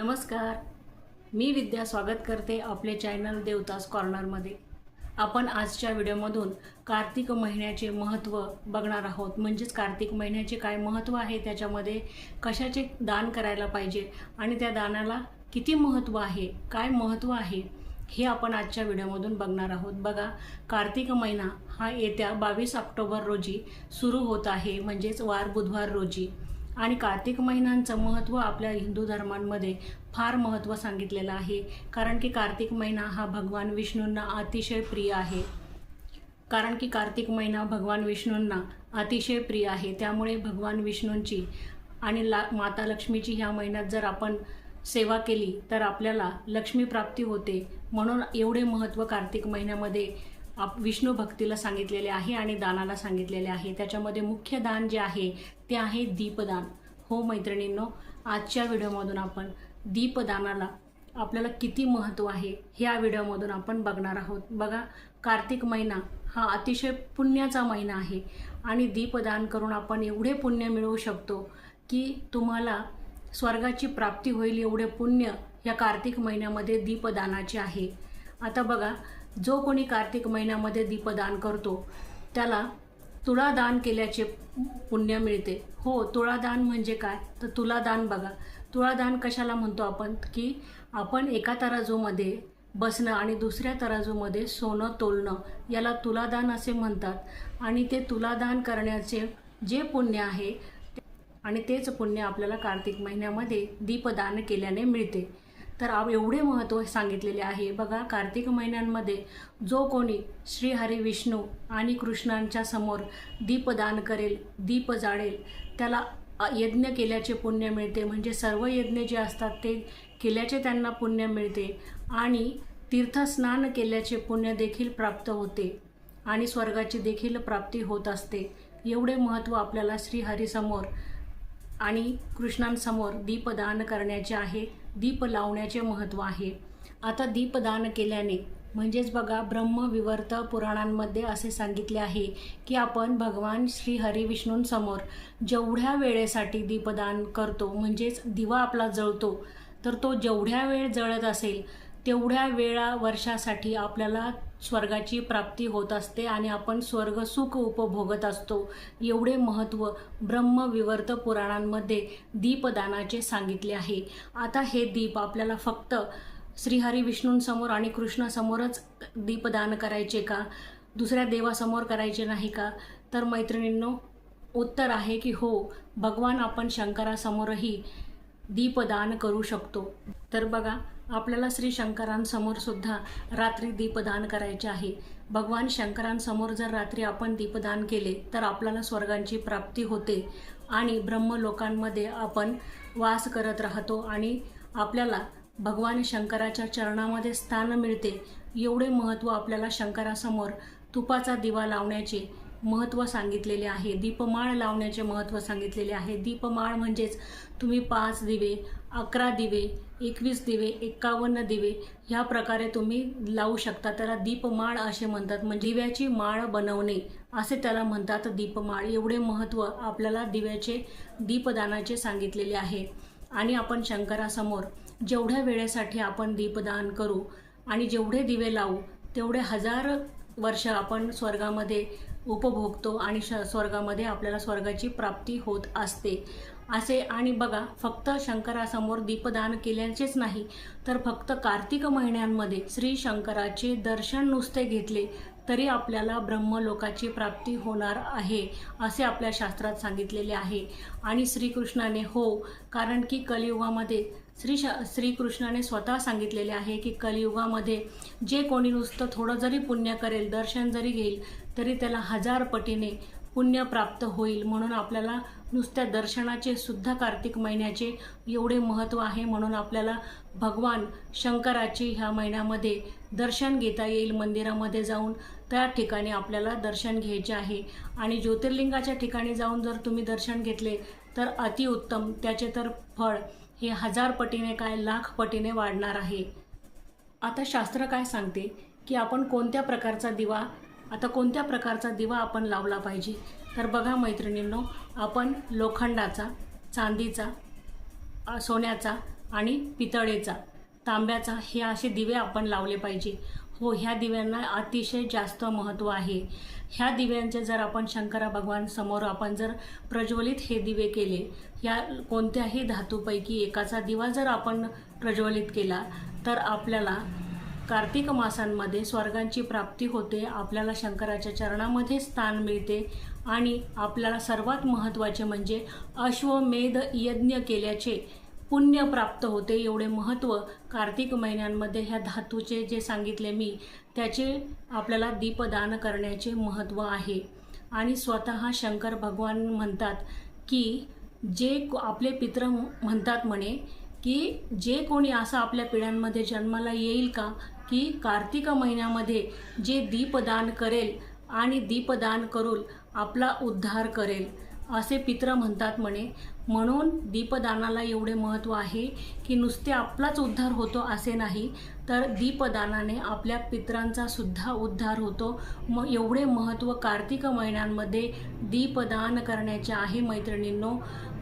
नमस्कार. मी विद्या स्वागत करते आपले चॅनल देवतास कॉर्नरमध्ये आपण आजच्या व्हिडिओमधून कार्तिक महिन्याचे महत्त्व बघणार आहोत. म्हणजेच कार्तिक महिन्याचे काय महत्त्व आहे? त्याच्यामध्ये कशाचे दान करायला पाहिजे? आणि त्या दानाला किती महत्त्व आहे? काय महत्त्व आहे? हे आपण आजच्या व्हिडिओमधून बघणार आहोत. बघा कार्तिक महिना हा येत्या बावीस ऑक्टोबर रोजी सुरू होत आहे. म्हणजेच वार बुधवार रोजी. आणि कार्तिक महिन्यांचं महत्त्व आपल्या हिंदू धर्मांमध्ये फार महत्त्व सांगितलेलं आहे. कारण की कार्तिक महिना हा भगवान विष्णूंना अतिशय प्रिय आहे. कारण की कार्तिक महिना भगवान विष्णूंना अतिशय प्रिय आहे. त्यामुळे भगवान विष्णूंची आणि ला माता लक्ष्मीची ह्या महिन्यात जर आपण सेवा केली तर आपल्याला लक्ष्मी प्राप्ती होते. म्हणून एवढे महत्त्व कार्तिक महिन्यामध्ये आप विष्णू भक्तीला सांगितलेले आहे आणि दानाला सांगितलेले आहे. त्याच्यामध्ये मुख्य दान जे आहे ते आहे दीपदान. हो मैत्रिणींनो आजच्या व्हिडिओमधून आपण दीपदानाला आपल्याला किती महत्त्व आहे ह्या व्हिडिओमधून आपण बघणार आहोत. बघा कार्तिक महिना हा अतिशय पुण्याचा महिना आहे आणि दीपदान करून आपण एवढे पुण्य मिळवू शकतो की तुम्हाला स्वर्गाची प्राप्ती होईल एवढे पुण्य या कार्तिक महिन्यामध्ये दीपदानाचे आहे. आता बघा जो कोणी कार्तिक महिन्यामध्ये दीपदान करतो त्याला तुळादान केल्याचे पुण्य मिळते. हो तुळादान म्हणजे काय? तर तुलादान बघा. तुळादान कशाला म्हणतो आपण? की आपण एका तराजूमध्ये बसणं आणि दुसऱ्या तराजूमध्ये सोनं तोलणं याला तुलादान असे म्हणतात. आणि ते तुलादान करण्याचे जे पुण्य आहे आणि तेच पुण्य आपल्याला कार्तिक महिन्यामध्ये दीपदान केल्याने मिळते. तर एवढे महत्त्व सांगितलेले आहे. बघा कार्तिक महिन्यांमध्ये जो कोणी श्री हरी विष्णू आणि कृष्णांच्या समोर दीपदान करेल दीप जाळेल त्याला यज्ञ केल्याचे पुण्य मिळते. म्हणजे सर्व यज्ञ जे असतात ते केल्याचे त्यांना पुण्य मिळते आणि तीर्थस्नान केल्याचे पुण्य देखील प्राप्त होते आणि स्वर्गाची देखील प्राप्ती होत असते. एवढे महत्त्व आपल्याला श्रीहरीसमोर आणि कृष्णांसमोर दीपदान करण्याचे आहे. दीप लावण्याचे महत्त्व आहे. आता दीपदान केल्याने म्हणजेच बघा ब्रह्मविवर्त पुराणांमध्ये असे सांगितले आहे की आपण भगवान श्री हरी विष्णूंसमोर जेवढ्या वेळेसाठी दीपदान करतो म्हणजेच दिवा आपला जळतो तर तो जेवढ्या वेळ जळत असेल तेवढ्या वेळा वर्षासाठी आपल्याला स्वर्गाची प्राप्ती होत असते आणि आपण स्वर्ग सुख उपभोगत असतो. एवढे महत्त्व ब्रह्मविवर्त पुराणांमध्ये दीपदानाचे सांगितले आहे. आता हे दीप आपल्याला फक्त श्रीहरी विष्णूंसमोर आणि कृष्णासमोरच दीपदान करायचे का? दुसऱ्या देवासमोर करायचे नाही का? तर मैत्रिणींनो उत्तर आहे की हो भगवान आपण शंकरासमोरही दीपदान करू शकतो. तर बघा आपल्याला श्री शंकरांसमोर सुद्धा रात्री दीपदान करायचे आहे. भगवान शंकरांसमोर जर रात्री आपण दीपदान केले तर आपल्याला स्वर्गांची प्राप्ती होते आणि ब्रह्मलोकांमध्ये आपण वास करत राहतो आणि आपल्याला भगवान शंकराच्या चरणामध्ये स्थान मिळते. एवढे महत्त्व आपल्याला शंकरासमोर तुपाचा दिवा लावण्याचे महत्त्व सांगितलेले आहे. दीपमाळ लावण्याचे महत्त्व सांगितलेले आहे. दीपमाळ म्हणजेच तुम्ही पाच दिवे अकरा दिवे एकवीस दिवे एक्कावन्न दिवे ह्या प्रकारे तुम्ही लावू शकता. त्याला दीपमाळ असे म्हणतात. म्हणजे दिव्याची माळ बनवणे असे त्याला म्हणतात दीपमाळ. एवढे महत्त्व आपल्याला दिव्याचे दीपदानाचे सांगितलेले आहे. आणि आपण शंकरासमोर जेवढ्या वेळेसाठी आपण दीपदान करू आणि जेवढे दिवे लावू तेवढे हजार वर्ष आपण स्वर्गामध्ये उपभोगतो आणि श स्वर्गामध्ये आपल्याला स्वर्गाची प्राप्ती होत असते. असे आणि बघा फक्त शंकरासमोर दीपदान केल्याचेच नाही तर फक्त कार्तिक महिन्यांमध्ये श्री शंकराचे दर्शन नुसते घेतले तरी आपल्याला ब्रह्मलोकाची प्राप्ती होणार आहे असे आपल्या शास्त्रात सांगितलेले आहे. आणि श्रीकृष्णाने हो कारण की कलियुगामध्ये श्री श श्रीकृष्णाने स्वतः सांगितलेले आहे की कलियुगामध्ये जे कोणी नुसतं थोडं जरी पुण्य करेल दर्शन जरी घेईल तरी त्याला हजार पटीने पुण्य प्राप्त होईल म्हणून आपल्याला नुसत्या दर्शनाचे सुद्धा कार्तिक महिन्याचे एवढे महत्त्व आहे म्हणून आपल्याला भगवान शंकराचे ह्या महिन्यामध्ये दर्शन घेता येईल मंदिरामध्ये जाऊन त्या ठिकाणी आपल्याला दर्शन घ्यायचे आहे. आणि ज्योतिर्लिंगाच्या ठिकाणी जाऊन जर तुम्ही दर्शन घेतले तर अतिउत्तम त्याचे तर फळ हे हजार पटीने काय लाख पटीने वाढणार आहे. आता शास्त्र काय सांगते की आपण कोणत्या प्रकारचा दिवा आता कोणत्या प्रकारचा दिवा आपण लावला पाहिजे? तर बघा मैत्रिणींनो आपण लोखंडाचा चांदीचा सोन्याचा आणि पितळेचा तांब्याचा हे असे दिवे आपण लावले पाहिजे. हो ह्या दिव्यांना अतिशय जास्त महत्त्व आहे. ह्या दिव्यांचे जर आपण शंकरा भगवान समोर आपण जर प्रज्वलित हे दिवे केले या कोणत्याही धातूपैकी एकाचा दिवा जर आपण प्रज्वलित केला तर आपल्याला कार्तिक मासांमध्ये स्वर्गांची प्राप्ती होते आपल्याला शंकराच्या चरणामध्ये स्थान मिळते आणि आपल्याला सर्वात महत्त्वाचे म्हणजे अश्वमेध यज्ञ केल्याचे पुण्य प्राप्त होते. एवढे महत्त्व कार्तिक महिन्यांमध्ये ह्या धातूचे जे सांगितले मी त्याचे आपल्याला दीपदान करण्याचे महत्त्व आहे. आणि स्वतः शंकर भगवान म्हणतात की जे को- आपले पित्र म्हणतात म्हणे की जे कोणी असं आपल्या पिढ्यांमध्ये जन्माला येईल का की कार्तिक महिन्यामध्ये जे दीपदान करेल आणि दीपदान करून आपला उद्धार करेल असे पित्र म्हणतात म्हणे. म्हणून दीपदानाला एवढे महत्त्व आहे की नुसते आपलाच उद्धार होतो असे नाही तर दीपदानाने आपल्या पित्रांचा सुद्धा उद्धार होतो. मग एवढे महत्त्व कार्तिक महिन्यांमध्ये दीपदान करण्याचे आहे मैत्रिणींनो.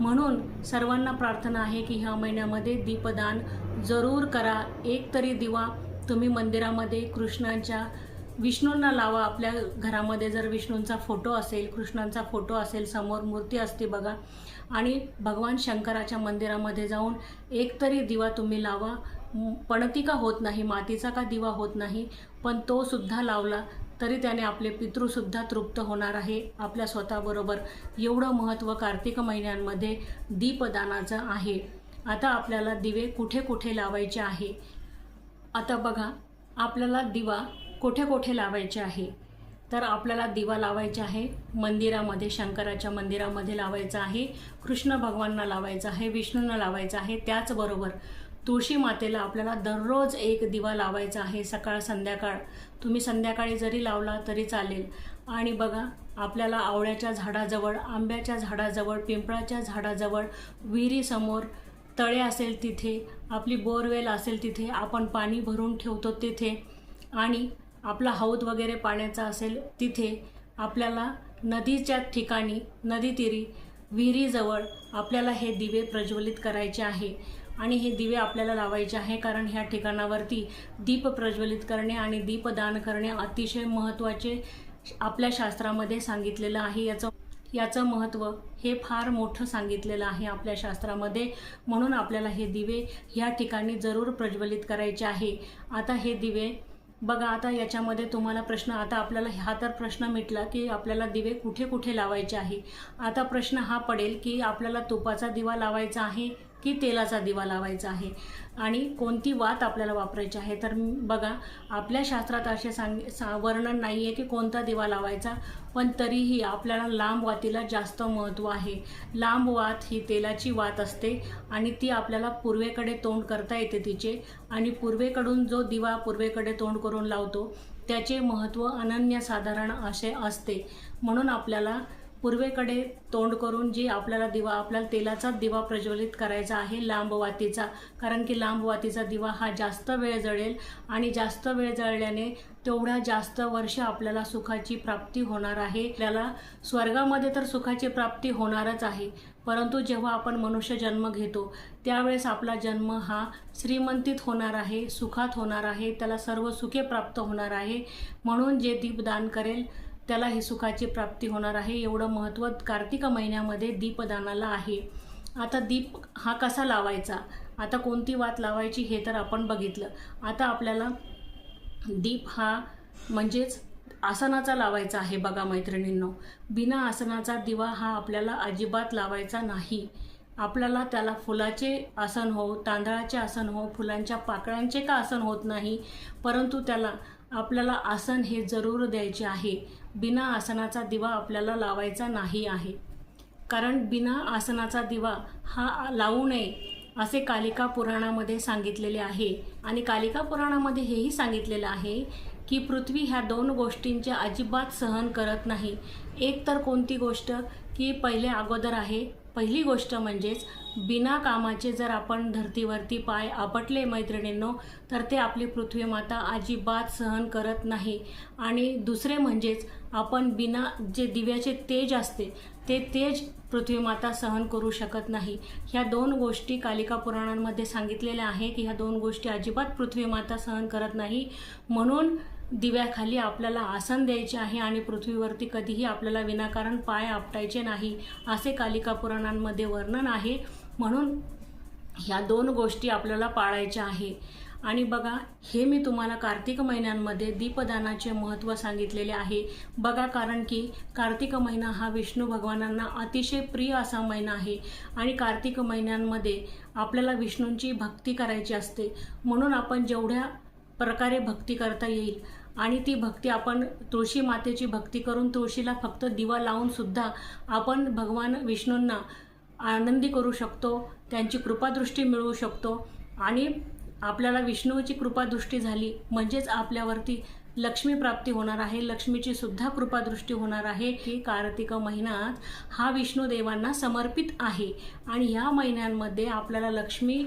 म्हणून सर्वांना प्रार्थना आहे की ह्या महिन्यामध्ये दीपदान जरूर करा. एक तरी दिवा तुम्ही मंदिरामध्ये कृष्णांच्या विष्णूंना लावा. आपल्या घरामध्ये जर विष्णूंचा फोटो असेल कृष्णांचा फोटो असेल समोर मूर्ती असते बघा. आणि भगवान शंकराच्या मंदिरामध्ये जाऊन एक तरी दिवा तुम्ही लावा. पणती पणतिका होत नाही? मातीचा का दिवा होत नाही? पण तो सुद्धा लावला तरी त्याने आपले पितृसुद्धा तृप्त होणार आहे आपल्या स्वतःबरोबर. एवढं महत्त्व कार्तिक महिन्यांमध्ये दीपदानाचं आहे. आता आपल्याला दिवे कुठे कुठे लावायचे आहे? आता बघा आपल्याला दिवा कुठे कोठे लावायचे आहे? तर आपल्याला दिवा लावायचा आहे मंदिरामध्ये शंकराच्या मंदिरामध्ये लावायचा आहे कृष्ण भगवानना लावायचा आहे विष्णूंना लावायचा आहे त्याचबरोबर तुळशी मातेला आपल्याला दररोज एक दिवा लावायचा आहे सकाळ संध्याकाळ. तुम्ही संध्याकाळी जरी लावला तरी चालेल. आणि बघा आपल्याला आवळ्याच्या झाडाजवळ आंब्याच्या झाडाजवळ पिंपळाच्या झाडाजवळ विहिरीसमोर तळे असेल तिथे आपली बोरवेल असेल तिथे आपण पाणी भरून ठेवतो तिथे आणि आपला हौद वगैरे पाण्याचा असेल तिथे आपल्याला नदीच्या ठिकाणी नदीतीरी विहिरीजवळ आपल्याला हे दिवे प्रज्वलित करायचे आहे आणि हे दिवे आपल्याला लावायचे आहे कारण ह्या ठिकाणावरती दीप प्रज्वलित करणे आणि दीपदान करणे अतिशय महत्त्वाचे आपल्या शास्त्रामध्ये सांगितलेलं आहे. याचं याचं महत्त्व हे फार मोठं सांगितलेलं आहे आपल्या शास्त्रामध्ये. म्हणून आपल्याला हे दिवे ह्या ठिकाणी जरूर प्रज्वलित करायचे आहे. आता हे दिवे बघा आता याच्यामध्ये तुम्हाला प्रश्न आता आपल्याला हा तर प्रश्न मिटला की आपल्याला दिवे कुठे कुठे लावायचे आहे. आता प्रश्न हा पडेल की आपल्याला तुपाचा दिवा लावायचा आहे की तेलाचा दिवा लावायचा आहे. आणि कोणती वात आपल्याला वापरायची आहे? तर बघा आपल्या शास्त्रात असे सांग सा वर्णन नाही आहे की कोणता दिवा लावायचा पण तरीही आपल्याला लांब वातीला जास्त महत्त्व आहे. लांब वात ही तेलाची वात असते आणि ती आपल्याला पूर्वेकडे तोंड करता येते तिचे आणि पूर्वेकडून जो दिवा पूर्वेकडे तोंड करून लावतो त्याचे महत्त्व अनन्यसाधारण असे असते. म्हणून आपल्याला पूर्वेकडे तोंड करून जी आपल्याला दिवा आपल्याला तेलाचा दिवा प्रज्वलित करायचा आहे लांब वातीचा कारण की लांब वातीचा दिवा हा जास्त वेळ जळेल आणि जास्त वेळ जळल्याने तेवढ्या जास्त वर्ष आपल्याला सुखाची प्राप्ती होणार आहे. आपल्याला स्वर्गामध्ये तर सुखाची प्राप्ती होणारच आहे. परंतु जेव्हा आपण मनुष्य जन्म घेतो त्यावेळेस आपला जन्म हा श्रीमंतीत होणार आहे सुखात होणार आहे त्याला सर्व सुखे प्राप्त होणार आहे. म्हणून जे दीपदान करेल त्याला ही सुखाची प्राप्ती होणार आहे. एवढं महत्त्व कार्तिक महिन्यामध्ये दीपदानाला आहे. आता दीप हा कसा लावायचा? आता कोणती वात लावायची हे तर आपण बघितलं. आता आपल्याला दीप हा म्हणजेच आसनाचा लावायचा आहे बघा मैत्रिणींनो. बिना आसनाचा दिवा हा आपल्याला अजिबात लावायचा नाही. आपल्याला त्याला फुलाचे आसन हो तांदळाचे आसन हो फुलांच्या पाकळ्यांचे का आसन होत नाही? परंतु त्याला आपल्याला आसन हे जरूर द्यायचे आहे. बिना आसनाचा दिवा आपल्याला लावायचा नाही आहे. कारण बिना आसनाचा दिवा हा लावू नये असे कालिका पुराणामध्ये सांगितलेले आहे. आणि कालिका पुराणामध्ये हेही सांगितलेलं आहे की पृथ्वी ह्या दोन गोष्टींचे अजिबात सहन करत नाही. एक तर कोणती गोष्ट की पहिले अगोदर आहे पहिली गोष्ट म्हणजेच बिना कामाचे जर आपण धर्तीवरती पाय आपटले मैत्रिणींनो तर ते आपली पृथ्वी माता अजिबात सहन करत नाही. आणि दुसरे म्हणजेच आपण बिना जे दिव्याचे तेज असते ते तेज पृथ्वीमाता सहन करू शकत नाही. ह्या दोन गोष्टी कालिका पुराणांमध्ये सांगितलेल्या आहे की ह्या दोन गोष्टी अजिबात पृथ्वीमाता सहन करत नाही. म्हणून दिव्याखाली आपल्याला आसन द्यायचे आहे आणि पृथ्वीवरती कधीही आपल्याला विनाकारण पाय आपटायचे नाही असे कालिका पुराणांमध्ये वर्णन आहे. म्हणून ह्या दोन गोष्टी आपल्याला पाळायच्या आहे. आणि बघा हे मी तुम्हाला कार्तिक महिन्यांमध्ये दीपदानाचे महत्त्व सांगितलेले आहे. बघा कारण की कार्तिक महिना हा विष्णू भगवानांना अतिशय प्रिय असा महिना आहे. आणि कार्तिक महिन्यांमध्ये आपल्याला विष्णूंची भक्ती करायची असते. म्हणून आपण जेवढ्या प्रकारे भक्ती करता येईल आणि ती भक्ती आपण तुळशी मातेची भक्ती करून तुळशीला फक्त दिवा लावून सुद्धा आपण भगवान विष्णूंना आनंदी करू शकतो त्यांची कृपादृष्टी मिळवू शकतो आणि आपल्याला विष्णूची कृपादृष्टी झाली म्हणजेच आपल्यावरती लक्ष्मी प्राप्ती होणार आहे लक्ष्मीची सुद्धा कृपादृष्टी होणार आहे की कार्तिक महिन्यात हा विष्णू देवांना समर्पित आहे आणि या महिन्यांमध्ये आपल्याला लक्ष्मी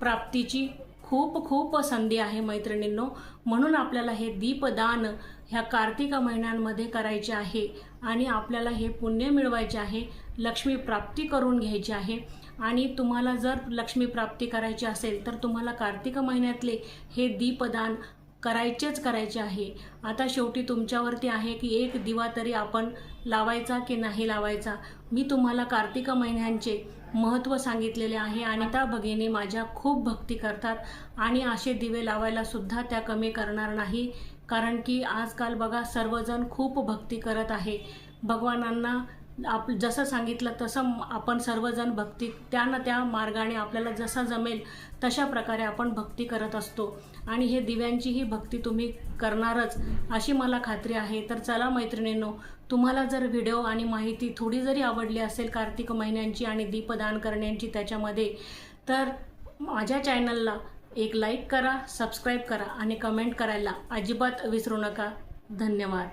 प्राप्तीची खूप खूप संधी आहे मैत्रिणींनो. म्हणून आपल्याला हे दीपदान ह्या कार्तिक महिन्यांमध्ये करायचे आहे आणि आपल्याला हे पुण्य मिळवायचे आहे. लक्ष्मी प्राप्ती करून घ्यायची आहे. आणि तुम्हाला जर लक्ष्मी प्राप्ती करायची असेल तर तुम्हाला कार्तिक महिन्यातले हे दीपदान करायचेच करायचे आहे. आता शेवटी तुमच्यावरती आहे की एक दिवा तरी आपण लावायचा की नाही लावायचा मी तुम्हाला कार्तिक महिन्यांचे महत्त्व सांगितलेले आहे आणि त्या भगिनी माझ्या खूप भक्ती करतात आणि असे दिवे लावायला सुद्धा त्या कमी करणार नाही. कारण की आजकाल बघा सर्वजण खूप भक्ती करत आहे. भगवानांना आप जसं सांगितलं तसं आपण सर्वजण भक्ती त्या ना त्या मार्गाने आपल्याला जसा जमेल तशा प्रकारे आपण भक्ती करत असतो. आणि हे दिव्यांचीही भक्ती तुम्ही करणारच अशी मला खात्री आहे. तर चला मैत्रिणींनो तुम्हाला जर व्हिडिओ आणि माहिती थोडी जरी आवडली असेल कार्तिक महिन्यांची आणि दीपदान करण्याची त्याच्यामध्ये तर माझ्या चॅनलला एक लाईक करा सबस्क्राईब करा आणि कमेंट करायला अजिबात विसरू नका. धन्यवाद.